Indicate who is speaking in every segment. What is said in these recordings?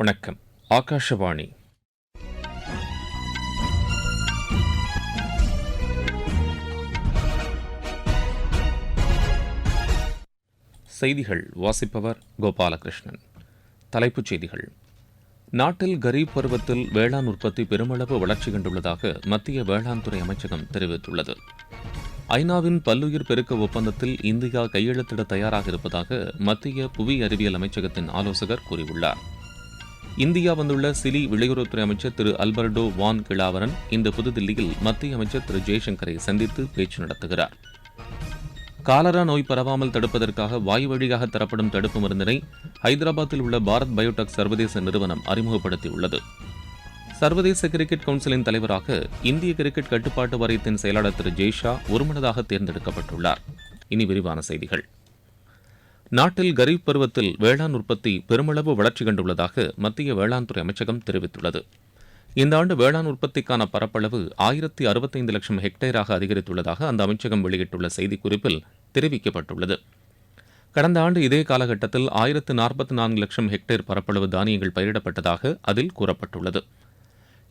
Speaker 1: வணக்கம் ஆகாஷவாணி செய்திகள் வாசிப்பவர் கோபாலகிருஷ்ணன் தலைப்புச் செய்திகள் நாட்டில் கரீப் பருவத்தில் வேளாண் உற்பத்தி பெருமளவு வளர்ச்சி கண்டுள்ளதாக மத்திய வேளாண் துறை அமைச்சகம் தெரிவித்துள்ளது ஐநாவின் பல்லுயிர் பெருக்க ஒப்பந்தத்தில் இந்தியா கையெழுத்திட தயாராக இருப்பதாக மத்திய புவி அறிவியல் அமைச்சகத்தின் ஆலோசகர் கூறியுள்ளார் இந்தியா வந்துள்ள சிலி வெளியுறவுத்துறை அமைச்சர் திரு அல்பர்டோ வான் கிளாவரன் இன்று புதுதில்லியில் மத்திய அமைச்சர் திரு ஜெய்சங்கரை சந்தித்து பேச்சு நடத்துகிறார் காலரா நோய் பரவாமல் தடுப்பதற்காக வாய் வழியாக தரப்படும் தடுப்பு மருந்தினை ஹைதராபாத்தில் உள்ள பாரத் பயோடெக் சர்வதேச நிறுவனம் அறிமுகப்படுத்தியுள்ளது சர்வதேச கிரிக்கெட் கவுன்சிலின் தலைவராக இந்திய கிரிக்கெட் கட்டுப்பாட்டு வாரியத்தின் செயலாளர் திரு ஜெய்ஷா ஒருமனதாக தேர்ந்தெடுக்கப்பட்டுள்ளார் இனி விரிவான செய்திகள் நாட்டில் கரீப் பருவத்தில் வேளாண் உற்பத்தி பெருமளவு வளர்ச்சி கண்டுள்ளதாக மத்திய வேளாண் துறை அமைச்சகம் தெரிவித்துள்ளது இந்த ஆண்டு வேளாண் உற்பத்திக்கான பரப்பளவு ஆயிரத்தி அறுபத்தைந்து லட்சம் ஹெக்டேராக அதிகரித்துள்ளதாக அந்த அமைச்சகம் வெளியிட்டுள்ள செய்திக்குறிப்பில் தெரிவிக்கப்பட்டுள்ளது கடந்த ஆண்டு இதே காலகட்டத்தில் ஆயிரத்து நாற்பத்தி நான்கு லட்சம் ஹெக்டேர் பரப்பளவு தானியங்கள் பயிரிடப்பட்டதாக அதில் கூறப்பட்டுள்ளது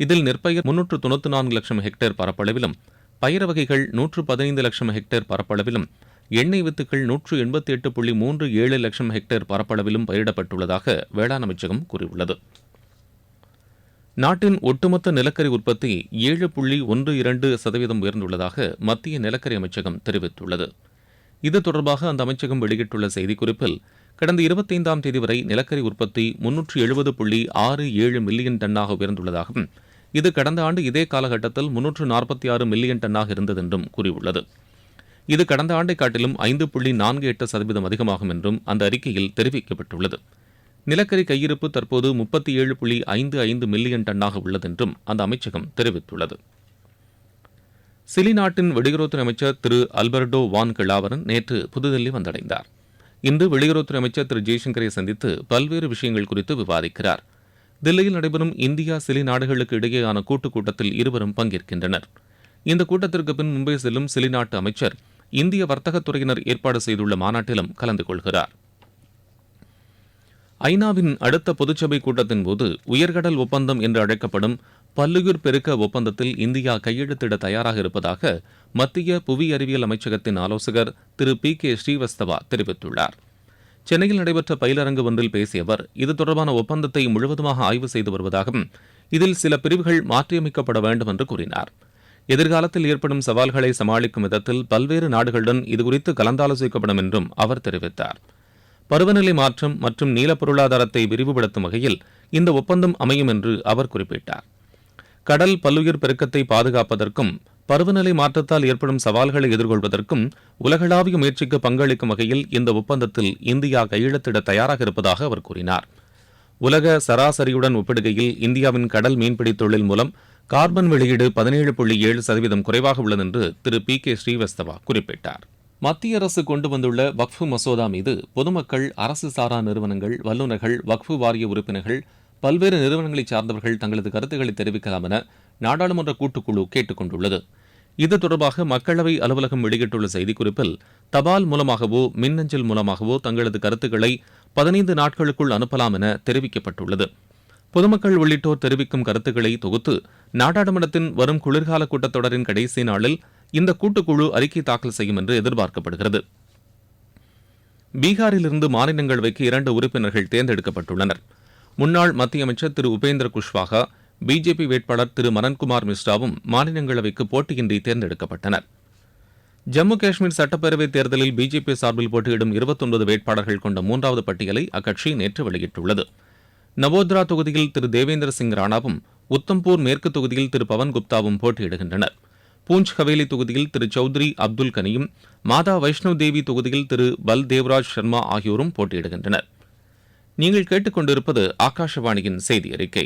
Speaker 1: இதில் நெற்பயர் முன்னூற்று தொண்ணூற்று நான்கு லட்சம் ஹெக்டேர் பரப்பளவிலும் பயிர் வகைகள் நூற்று பதினைந்து லட்சம் ஹெக்டேர் பரப்பளவிலும் எண்ணெய் வித்துக்கள் நூற்று எண்பத்தி எட்டு புள்ளி மூன்று ஏழு லட்சம் ஹெக்டேர் பரப்பளவிலும் பயிரிடப்பட்டுள்ளதாக வேளாண் அமைச்சகம் கூறியுள்ளது நாட்டின் ஒட்டுமொத்த நிலக்கரி உற்பத்தி ஏழு புள்ளி ஒன்று இரண்டு சதவீதம் உயர்ந்துள்ளதாக மத்திய நிலக்கரி அமைச்சகம் தெரிவித்துள்ளது இது தொடர்பாக அந்த அமைச்சகம் வெளியிட்டுள்ள செய்திக்குறிப்பில் கடந்த இருபத்தைந்தாம் தேதி வரை நிலக்கரி உற்பத்தி முன்னூற்று எழுபது புள்ளி ஆறு ஏழு மில்லியன் டன்னாக உயர்ந்துள்ளதாகவும் இது கடந்த ஆண்டு இதே காலகட்டத்தில் முன்னூற்று நாற்பத்தி ஆறு மில்லியன் டன்னாக இருந்தது என்றும் கூறியுள்ளது இது கடந்த ஆண்டை காட்டிலும் ஐந்து புள்ளி நான்கு எட்டு சதவீதம் அதிகமாகும் என்றும் அந்த அறிக்கையில் தெரிவிக்கப்பட்டுள்ளது நிலக்கரி கையிருப்பு தற்போது முப்பத்தி ஏழு புள்ளி ஐந்து ஐந்து மில்லியன் டன்னாக உள்ளது என்றும் அந்த அமைச்சகம் தெரிவித்துள்ளது சிலி நாட்டின் வெளியுறவுத்துறை அமைச்சர் திரு அல்பர்டோ வான் கிளாவரன் நேற்று புதுதில்லி வந்தடைந்தார் இன்று வெளியுறவுத்துறை அமைச்சர் திரு ஜெய்சங்கரை சந்தித்து பல்வேறு விஷயங்கள் குறித்து விவாதிக்கிறார் தில்லியில் நடைபெறும் இந்தியா சிலி நாடுகளுக்கு இடையேயான கூட்டுக் கூட்டத்தில் இருவரும் பங்கேற்கின்றனர் இந்த கூட்டத்திற்கு பின் மும்பை செல்லும் சிலி நாட்டு அமைச்சர் இந்திய வர்த்தகத்துறையினர் ஏற்பாடு செய்துள்ள மாநாட்டிலும் கலந்து கொள்கிறார் ஐநாவின் அடுத்த பொதுச்சபை கூட்டத்தின் போது உயர்கடல் ஒப்பந்தம் என்று அழைக்கப்படும் பல்லுயிர் பெருக்க ஒப்பந்தத்தில் இந்தியா கையெழுத்திட தயாராக இருப்பதாக மத்திய புவி அறிவியல் அமைச்சகத்தின் ஆலோசகர் திரு பி கே ஸ்ரீவஸ்தவா தெரிவித்துள்ளார் சென்னையில் நடைபெற்ற பயிலரங்கு ஒன்றில் பேசிய அவர் இது தொடர்பான ஒப்பந்தத்தை முழுவதுமாக ஆய்வு செய்து வருவதாகவும் இதில் சில பிரிவுகள் மாற்றியமைக்கப்பட வேண்டும் என்று கூறினாா் எதிர்காலத்தில் ஏற்படும் சவால்களை சமாளிக்கும் விதத்தில் பல்வேறு நாடுகளுடன் இதுகுறித்து கலந்தாலோசிக்கப்படும் என்றும் அவர் தெரிவித்தார் பருவநிலை மாற்றம் மற்றும் நீலப் பொருளாதாரத்தை விரிவுபடுத்தும் வகையில் இந்த ஒப்பந்தம் அமையும் என்று அவர் குறிப்பிட்டார் கடல் பல்லுயிர் பெருக்கத்தை பாதுகாப்பதற்கும் பருவநிலை மாற்றத்தால் ஏற்படும் சவால்களை எதிர்கொள்வதற்கும் உலகளாவிய முயற்சிக்கு பங்களிக்கும் வகையில் இந்த ஒப்பந்தத்தில் இந்தியா கையெழுத்திட தயாராக இருப்பதாக அவர் கூறினார் உலக சராசரியுடன் ஒப்பிடுகையில் இந்தியாவின் கடல் மீன்பிடி தொழில் மூலம் கார்பன் வெளியீடு பதினேழு புள்ளி ஏழு சதவீதம் குறைவாக உள்ளது என்று திரு பி கே ஸ்ரீவஸ்தவா குறிப்பிட்டார் மத்திய அரசு கொண்டு வந்துள்ள வக்ஃபு மசோதா மீது பொதுமக்கள் அரசு சாரா நிறுவனங்கள் வல்லுநர்கள் வக்ஃபு வாரிய உறுப்பினர்கள் பல்வேறு நிறுவனங்களைச் சார்ந்தவர்கள் தங்களது கருத்துக்களை தெரிவிக்கலாம் என நாடாளுமன்ற கூட்டுக்குழு கேட்டுக் கொண்டுள்ளது இது தொடர்பாக மக்களவை அலுவலகம் வெளியிட்டுள்ள செய்திக்குறிப்பில் தபால் மூலமாகவோ மின்னஞ்சல் மூலமாகவோ தங்களது கருத்துக்களை பதினைந்து நாட்களுக்குள் அனுப்பலாம் என தெரிவிக்கப்பட்டுள்ளது பொதுமக்கள் உள்ளிட்டோர் தெரிவிக்கும் கருத்துக்களை தொகுத்து நாடாளுமன்றத்தின் வரும் குளிர்கால கூட்டத்தொடரின் கடைசி நாளில் இந்த கூட்டுக்குழு அறிக்கை தாக்கல் செய்யும் என்று எதிர்பார்க்கப்படுகிறது பீகாரிலிருந்து மாநிலங்களவைக்கு இரண்டு உறுப்பினர்கள் தேர்ந்தெடுக்கப்பட்டுள்ளனர் முன்னாள் மத்திய அமைச்சர் திரு உபேந்திர குஷ்வாகா பிஜேபி வேட்பாளர் திரு மரன்குமார் மிஸ்ராவும் மாநிலங்களவைக்கு போட்டியின்றி தேர்ந்தெடுக்கப்பட்டனர் ஜம்மு காஷ்மீர் சட்டப்பேரவைத் தேர்தலில் பிஜேபி சார்பில் போட்டியிடும் இருபத்தொன்பது வேட்பாளர்கள் கொண்ட மூன்றாவது பட்டியலை அக்கட்சி நேற்று வெளியிட்டுள்ளது நவோத்ரா தொகுதியில் திரு தேவேந்திர சிங் ராணாவும் உத்தம்பூர் மேற்கு தொகுதியில் திரு பவன் குப்தாவும் போட்டியிடுகின்றனர் பூஞ்ச் ஹவேலி தொகுதியில் திரு சௌத்ரி அப்துல் கனியும் மாதா வைஷ்ணவ் தேவி தொகுதியில் திரு பல் தேவ்ராஜ் சர்மா ஆகியோரும் போட்டியிடுகின்றனர் நீங்கள் கேட்டுக்கொண்டிருப்பது ஆகாஷவாணியின் செய்தி அறிக்கை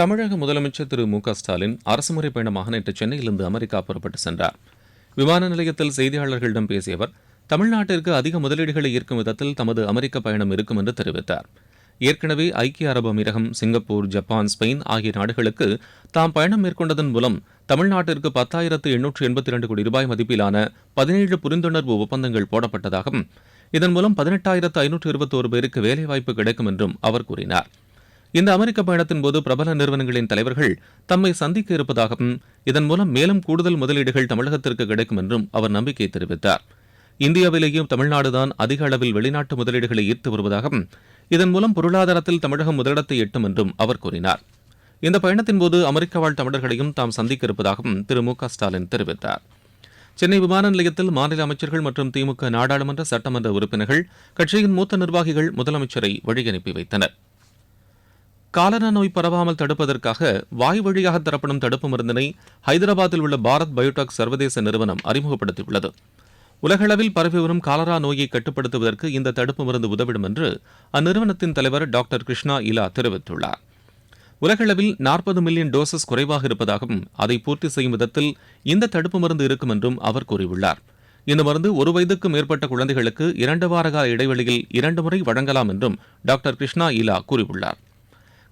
Speaker 1: தமிழக முதலமைச்சர் திரு மு க ஸ்டாலின் அரசுமுறை பயணமாக நேற்று சென்னையிலிருந்து அமெரிக்கா புறப்பட்டு சென்றார் விமான நிலையத்தில் செய்தியாளர்களிடம் பேசிய அவர் தமிழ்நாட்டிற்கு அதிக முதலீடுகளை ஈர்க்கும் விதத்தில் தமது அமெரிக்க பயணம் இருக்கும் என்று தெரிவித்தார் ஏற்கனவே ஐக்கிய அரபு அமீரகம் சிங்கப்பூர் ஜப்பான் ஸ்பெயின் ஆகிய நாடுகளுக்கு தாம் பயணம் மேற்கொண்டதன் மூலம் தமிழ்நாட்டிற்கு பத்தாயிரத்து எண்ணூற்று எண்பத்தி இரண்டு கோடி ரூபாய் மதிப்பிலான பதினேழு புரிந்துணர்வு ஒப்பந்தங்கள் போடப்பட்டதாகவும் இதன் மூலம் பதினெட்டாயிரத்து ஐநூற்று இருபத்தோரு பேருக்கு வேலைவாய்ப்பு கிடைக்கும் என்றும் அவர் கூறினாா் இந்த அமெரிக்க பயணத்தின் போது பிரபல நிறுவனங்களின் தலைவர்கள் தம்மை சந்திக்க இருப்பதாகவும் இதன் மூலம் மேலும் கூடுதல் முதலீடுகள் தமிழகத்திற்கு கிடைக்கும் என்றும் அவர் நம்பிக்கை தெரிவித்தார் இந்தியாவிலேயும் தமிழ்நாடுதான் அதிக அளவில் வெளிநாட்டு முதலீடுகளை ஈர்த்து வருவதாகவும் இதன் மூலம் பொருளாதாரத்தில் தமிழகம் முதலிடத்தை எட்டும் என்றும் அவர் கூறினார் இந்த பயணத்தின் போது அமெரிக்க வாழ் தமிழர்களையும் தாம் சந்திக்க இருப்பதாகவும் திரு மு ஸ்டாலின் தெரிவித்தார் சென்னை விமான நிலையத்தில் மாநில அமைச்சர்கள் மற்றும் திமுக நாடாளுமன்ற சட்டமன்ற உறுப்பினர்கள் கட்சியின் மூத்த நிர்வாகிகள் முதலமைச்சரை வழியனுப்பி வைத்தனா் காலரா நோய் பரவாமல் தடுப்பதற்காக வாய் வழியாக தரப்படும் தடுப்பு மருந்தினை ஹைதராபாத்தில் உள்ள பாரத் பயோடெக் சர்வதேச நிறுவனம் அறிமுகப்படுத்தியுள்ளது உலகளவில் பரவி வரும் காலரா நோயை கட்டுப்படுத்துவதற்கு இந்த தடுப்பு மருந்து உதவிடும் என்று அந்நிறுவனத்தின் தலைவர் டாக்டர் கிருஷ்ணா இலா தெரிவித்துள்ளார் உலகளவில் நாற்பது மில்லியன் டோசஸ் குறைவாக இருப்பதாகவும் அதை பூர்த்தி செய்யும் விதத்தில் இந்த தடுப்பு மருந்து இருக்கும் என்றும் அவர் கூறியுள்ளார் இந்த மருந்து ஒரு வயதுக்கு மேற்பட்ட குழந்தைகளுக்கு இரண்டு வாரகால இடைவெளியில் இரண்டு முறை வழங்கலாம் என்றும் டாக்டர் கிருஷ்ணா இலா கூறியுள்ளார்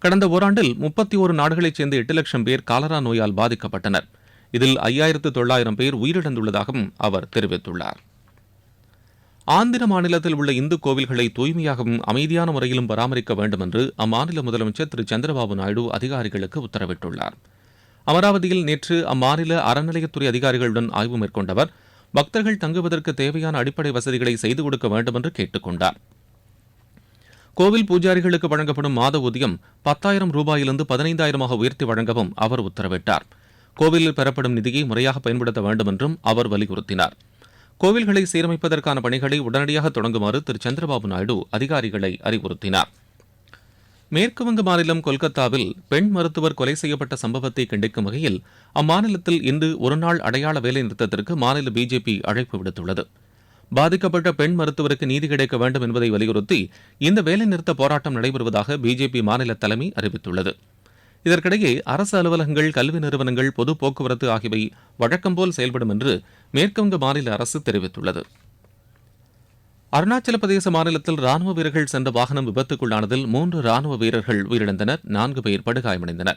Speaker 1: கடந்த ஓராண்டில் முப்பத்தி ஒரு நாடுகளைச் சேர்ந்த எட்டு லட்சம் பேர் காலரா நோயால் பாதிக்கப்பட்டனர் இதில் ஐயாயிரத்து தொள்ளாயிரம் பேர் உயிரிழந்துள்ளதாகவும் அவர் தெரிவித்துள்ளார் ஆந்திர மாநிலத்தில் உள்ள இந்து கோவில்களை தூய்மையாகவும் அமைதியான முறையிலும் பராமரிக்க வேண்டும் என்று அம்மாநில முதலமைச்சர் திரு சந்திரபாபு நாயுடு அதிகாரிகளுக்கு உத்தரவிட்டுள்ளார் அமராவதியில் நேற்று அம்மாநில அறநிலையத்துறை அதிகாரிகளுடன் ஆய்வு மேற்கொண்ட அவர் பக்தர்கள் தங்குவதற்கு தேவையான அடிப்படை வசதிகளை செய்து கொடுக்க வேண்டும் என்று கேட்டுக் கொண்டாா் கோவில் பூஜாரிகளுக்கு வழங்கப்படும் மாத ஊதியம் பத்தாயிரம் ரூபாயிலிருந்து பதினைந்தாயிரமாக உயர்த்தி வழங்கவும் அவர் உத்தரவிட்டார் கோவிலில் பெறப்படும் நிதியை முறையாக பயன்படுத்த வேண்டும் என்றும் அவர் வலியுறுத்தினார் கோவில்களை சீரமைப்பதற்கான பணிகளை உடனடியாக தொடங்குமாறு திரு சந்திரபாபு நாயுடு அதிகாரிகளை அறிவுறுத்தினார் மேற்குவங்க மாநிலம் கொல்கத்தாவில் பெண் மருத்துவர் கொலை செய்யப்பட்ட சம்பவத்தை கண்டிக்கும் வகையில் அம்மாநிலத்தில் இன்று ஒருநாள் அடையாள வேலைநிறுத்தத்திற்கு மாநில பிஜேபி அழைப்பு விடுத்துள்ளது பாதிக்கப்பட்ட பெண் மருத்துவருக்கு நீதி கிடைக்க வேண்டும் என்பதை வலியுறுத்தி இந்த வேலைநிறுத்த போராட்டம் நடைபெறுவதாக பிஜேபி மாநில தலைமை அறிவித்துள்ளது இதற்கிடையே அரசு அலுவலகங்கள் கல்வி நிறுவனங்கள் பொது போக்குவரத்து ஆகியவை வழக்கம்போல் செயல்படும் என்று மேற்குவங்க மாநில அரசு தெரிவித்துள்ளது அருணாச்சல பிரதேச மாநிலத்தில் ராணுவ வீரர்கள் சென்ற வாகனம் விபத்துக்குள்ளானதில் மூன்று ராணுவ வீரர்கள் உயிரிழந்தனர் நான்கு பேர் படுகாயமடைந்தனா்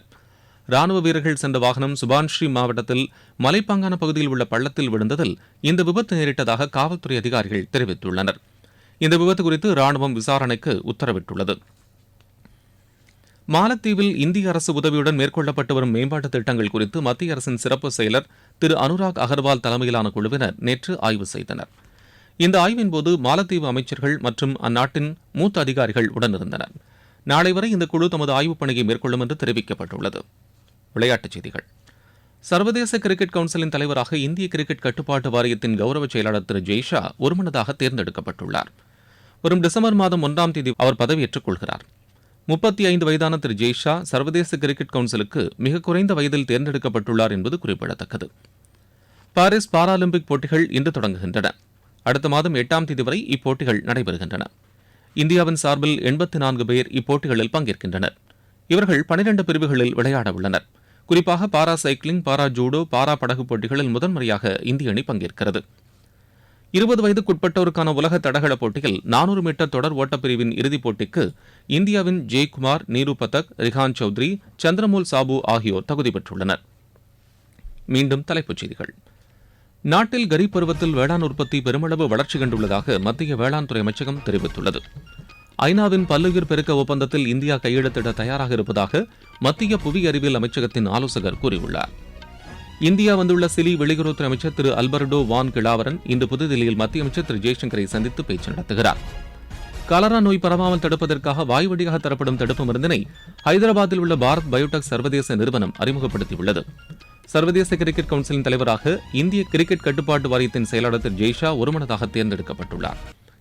Speaker 1: ராணுவ வீரர்கள் சென்ற வாகனம் சுபான்ஸ்ரீ மாவட்டத்தில் மலைப்பாங்கான பகுதியில் உள்ள பள்ளத்தில் விழுந்ததில் இந்த விபத்து நேரிட்டதாக காவல்துறை அதிகாரிகள் தெரிவித்துள்ளனர் இந்த விபத்து குறித்து ராணுவம் விசாரணைக்கு உத்தரவிட்டுள்ளது மாலத்தீவில் இந்திய அரசு உதவியுடன் மேற்கொள்ளப்பட்டு வரும் மேம்பாட்டு திட்டங்கள் குறித்து மத்திய அரசின் சிறப்பு செயலர் திரு அனுராக் அகர்வால் தலைமையிலான குழுவினர் நேற்று ஆய்வு செய்தனர் இந்த ஆய்வின்போது மாலத்தீவு அமைச்சர்கள் மற்றும் அந்நாட்டின் மூத்த அதிகாரிகள் உடனிருந்தனர் நாளை வரை இந்த குழு தமது ஆய்வுப் பணியை மேற்கொள்ளும் என்று தெரிவிக்கப்பட்டுள்ளது விளையாட்டுச் செய்திகள் சர்வதேச கிரிக்கெட் கவுன்சிலின் தலைவராக இந்திய கிரிக்கெட் கட்டுப்பாட்டு வாரியத்தின் கௌரவ செயலாளர் திரு ஜெய்ஷா ஒருமனதாக தேர்ந்தெடுக்கப்பட்டுள்ளார் வரும் டிசம்பர் மாதம் ஒன்றாம் தேதி அவர் பதவியேற்றுக் கொள்கிறார் முப்பத்தி ஐந்து வயதான திரு ஜெய்ஷா சர்வதேச கிரிக்கெட் கவுன்சிலுக்கு மிக குறைந்த வயதில் தேர்ந்தெடுக்கப்பட்டுள்ளார் என்பது குறிப்பிடத்தக்கது பாரிஸ் பாராலிம்பிக் போட்டிகள் இன்று தொடங்குகின்றன அடுத்த மாதம் எட்டாம் தேதி வரை இப்போட்டிகள் நடைபெறுகின்றன இந்தியாவின் சார்பில் எண்பத்தி நான்கு பேர் இப்போட்டிகளில் பங்கேற்கின்றனர் இவர்கள் பனிரெண்டு பிரிவுகளில் விளையாட உள்ளனர் குறிப்பாக பாரா சைக்கிளிங் பாரா ஜூடோ பாரா படகு போட்டிகளில் முதன்முறையாக இந்திய அணி பங்கேற்கிறது இருபது வயதுக்குட்பட்டோருக்கான உலக தடகள போட்டியில் நானூறு மீட்டர் தொடர் ஓட்டப்பிரிவின் இறுதிப் போட்டிக்கு இந்தியாவின் ஜெய்குமார் நீரு பதக் ரிஹான் சௌத்ரி சந்திரமோல் சாபு ஆகியோர் தகுதி பெற்றுள்ளனர் மீண்டும் தலைப்புச் செய்திகள் நாட்டில் கரிப் பருவத்தில் வேளாண் உற்பத்தி பெருமளவு வளர்ச்சி கண்டுள்ளதாக மத்திய வேளாண் துறை அமைச்சகம் தெரிவித்துள்ளது ஐநாவின் பல்லுயிர் பெருக்க ஒப்பந்தத்தில் இந்தியா கையெழுத்திட தயாராக இருப்பதாக மத்திய புவி அறிவியல் அமைச்சகத்தின் ஆலோசகர் கூறியுள்ளார் இந்தியா வந்துள்ள சிலி வெளியுறவுத்துறை அமைச்சர் திரு அல்பர்டோ வான் கிளாவரன் இன்று புதுதில்லியில் மத்திய அமைச்சர் திரு ஜெய்சங்கரை சந்தித்து பேச்சு நடத்துகிறார் கலரா நோய் பரவாமல் தடுப்பதற்காக வாய் வழியாக தரப்படும் தடுப்பு மருந்தினை ஹைதராபாத்தில் உள்ள பாரத் பயோடெக் சர்வதேச நிறுவனம் அறிமுகப்படுத்தியுள்ளது சர்வதேச கிரிக்கெட் கவுன்சிலின் தலைவராக இந்திய கிரிக்கெட் கட்டுப்பாட்டு வாரியத்தின் செயலாளர் திரு ஜெய்ஷா ஒருமனதாக தேர்ந்தெடுக்கப்பட்டுள்ளார்